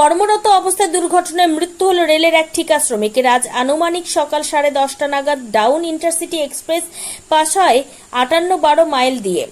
কর্মরত অবস্থায় দুর্ঘটনায় মৃত্যু হল রেলের এক ঠিকা শ্রমিকের। আজ আনুমানিক সকাল সাড়ে দশটা নাগাদ ডাউন ইন্টারসিটি এক্সপ্রেস পাশ হয় আটান্ন বারো মাইল দিয়ে।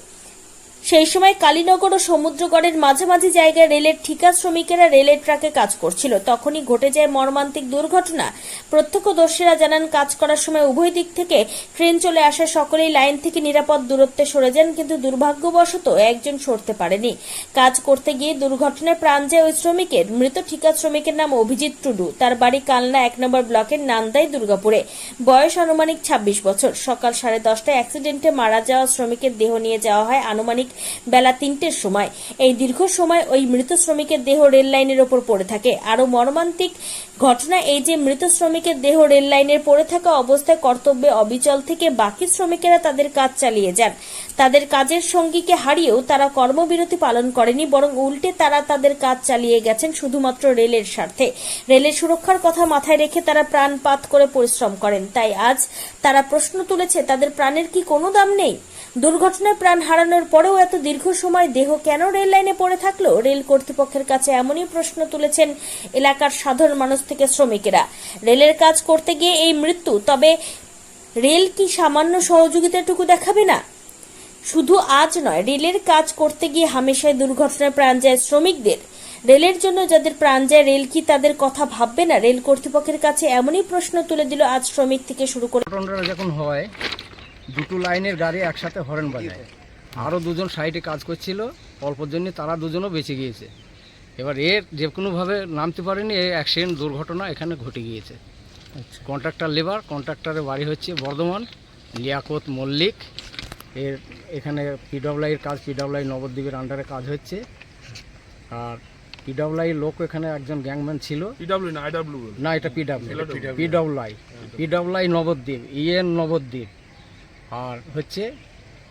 সেই সময় কালীনগর ও সমুদ্রগড়ের মাঝামাঝি জায়গায় রেলের ঠিকা শ্রমিকেরা রেলের ট্রাকে কাজ করছিল। তখনই ঘটে যায় মর্মান্তিক দুর্ঘটনা। প্রত্যক্ষদর্শীরা জানান, কাজ করার সময় উভয় দিক থেকে ট্রেন চলে আসা সকলেই লাইন থেকে নিরাপদ দূরত্বে সরে যান, কিন্তু দুর্ভাগ্যবশত একজন সরতে পারেনি। কাজ করতে গিয়ে দুর্ঘটনায় প্রাণ যায় ওই শ্রমিকের। মৃত ঠিকা শ্রমিকের নাম অভিজিৎ টুডু। তার বাড়ি কালনা এক নম্বর ব্লকের নান্দাই, দুর্গাপুরে। বয়স আনুমানিক ছাব্বিশ বছর। সকাল সাড়ে দশটায় অ্যাক্সিডেন্টে মারা যাওয়া শ্রমিকের দেহ নিয়ে যাওয়া হয় আনুমানিক বেলা তিনটের সময়। এই দীর্ঘ সময় ওই মৃত শ্রমিকের দেহ রেল লাইনের ওপর পড়ে থাকে। আরও মর্মান্তিক ঘটনা এই যে, মৃত শ্রমিকের দেহ রেল লাইনের পড়ে থাকা অবস্থায় কর্তব্যে অবিচল থেকে বাকি শ্রমিকেরা তাদের কাজ চালিয়ে যান। তাদের কাজের সঙ্গীকে হারিয়েও তারা কর্মবিরতি পালন করেনি, বরং উল্টে তারা তাদের কাজ চালিয়ে গেছেন শুধুমাত্র রেলের স্বার্থে। রেলের সুরক্ষার কথা মাথায় রেখে তারা প্রাণপাত করে পরিশ্রম করেন। তাই আজ তারা প্রশ্ন তুলেছে, তাদের প্রাণের কি কোনো দাম নেই? দুর্ঘটনায় প্রাণ হারানোর পরেও এত দীর্ঘ সময় দেহ কেন রেল লাইনে পড়ে থাকল? রেল কর্তৃপক্ষের কাছে এমনই প্রশ্ন তুলেছেন এলাকার সাধারণ মানুষ থেকে শ্রমিকেরা। রেলের কাজ করতে গিয়ে এই মৃত্যু, তবে রেল কি সামান্য সহযোগিতাটুকু দেখাবে না? শুধু আজ নয়, রেলের কাজ করতে গিয়ে হামেশায় দুর্ঘটনায় প্রাণ যায় শ্রমিকদের। রেলের জন্য যাদের প্রাণ যায়, রেল কি তাদের কথা ভাববে না? রেল কর্তৃপক্ষের কাছে এমনই প্রশ্ন তুলে দিল আজ শ্রমিক থেকে শুরু করে যখন হয় দুটো লাইনের গাড়ি একসাথে হরেন বাজায়। আরও দুজন সাইডে কাজ করছিল অল্পর জন্য তারা দুজনও বেঁচে গিয়েছে। এবার এর যে কোনোভাবে নামতে পারেনি এই অ্যাক্সিডেন্ট দুর্ঘটনা এখানে ঘটে গিয়েছে। কন্ট্রাক্টর লেবার কন্ট্রাক্টরের বাড়ি হচ্ছে বর্ধমান লিয়াকত মল্লিক। এর এখানে পিডব্লিউআইয়ের কাজ পিডব্লিউআই নবদ্বীপের আন্ডারে কাজ হচ্ছে। আর পিডব্লিউআই লোক এখানে একজন গ্যাংম্যান ছিল। পিডাব্লিউ না আইডাব্লিউ না এটা PW PWI PWI Nabadwip EN Nabadwip. আর হচ্ছে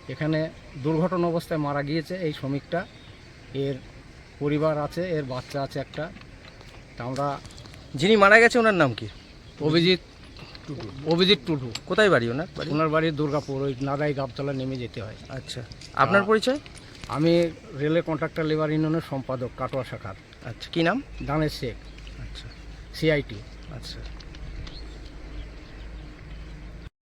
এখানে দুর্ঘটনা অবস্থায় মারা গিয়েছে এই শ্রমিকটা। এর পরিবার আছে এর বাচ্চা আছে একটা। তা আমরা যিনি মারা গেছে ওনার নাম কি? অভিজিৎ টুডু। অভিজিৎ টুডু। কোথায় বাড়ি ওনার বাড়ি? ওনার বাড়ি দুর্গাপুর ওই নাদাই গাবতলা নেমে যেতে হয়। আচ্ছা। আপনার পরিচয়? আমি রেলের কন্ট্রাক্টর লেবার ইউনিয়নের সম্পাদক কাটোয়া শাখার। আচ্ছা কী নাম? দানের শেখ। আচ্ছা। সিআইটি। আচ্ছা।